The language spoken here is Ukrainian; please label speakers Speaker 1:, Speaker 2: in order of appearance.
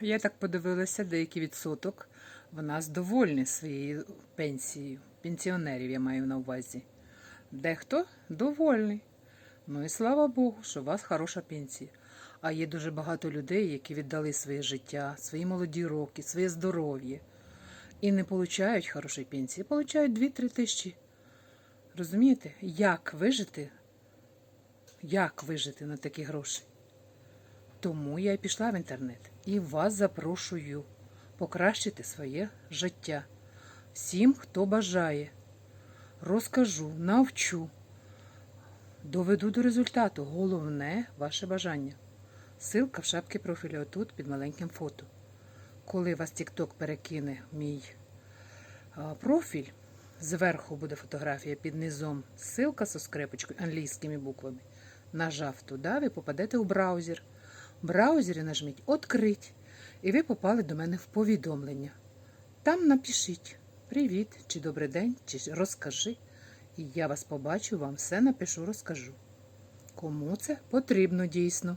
Speaker 1: я так подивилася, деякий відсоток в нас довольні своєю пенсією. Пенсіонерів я маю на увазі. Дехто довольний. Ну і слава Богу, що у вас хороша пенсія. А є дуже багато людей, які віддали своє життя, свої молоді роки, своє здоров'я і не получають хорошої пенсії, получають 2-3 тисячі. Розумієте, як вижити? Як вижити на такі гроші? Тому я пішла в інтернет і вас запрошую покращити своє життя. Всім, хто бажає, розкажу, навчу, доведу до результату. Головне ваше бажання. Силка в шапці профілю отут під маленьким фото. Коли вас TikTok перекине в мій профіль, зверху буде фотографія під низом, ссылка со скрепочкою англійськими буквами. Нажав туди, ви попадете у браузер. Браузері нажміть Открить, і ви попали до мене в повідомлення. Там напишіть Привіт, чи добрий день, чи розкажи. І я вас побачу, вам все напишу, розкажу. Кому це потрібно дійсно.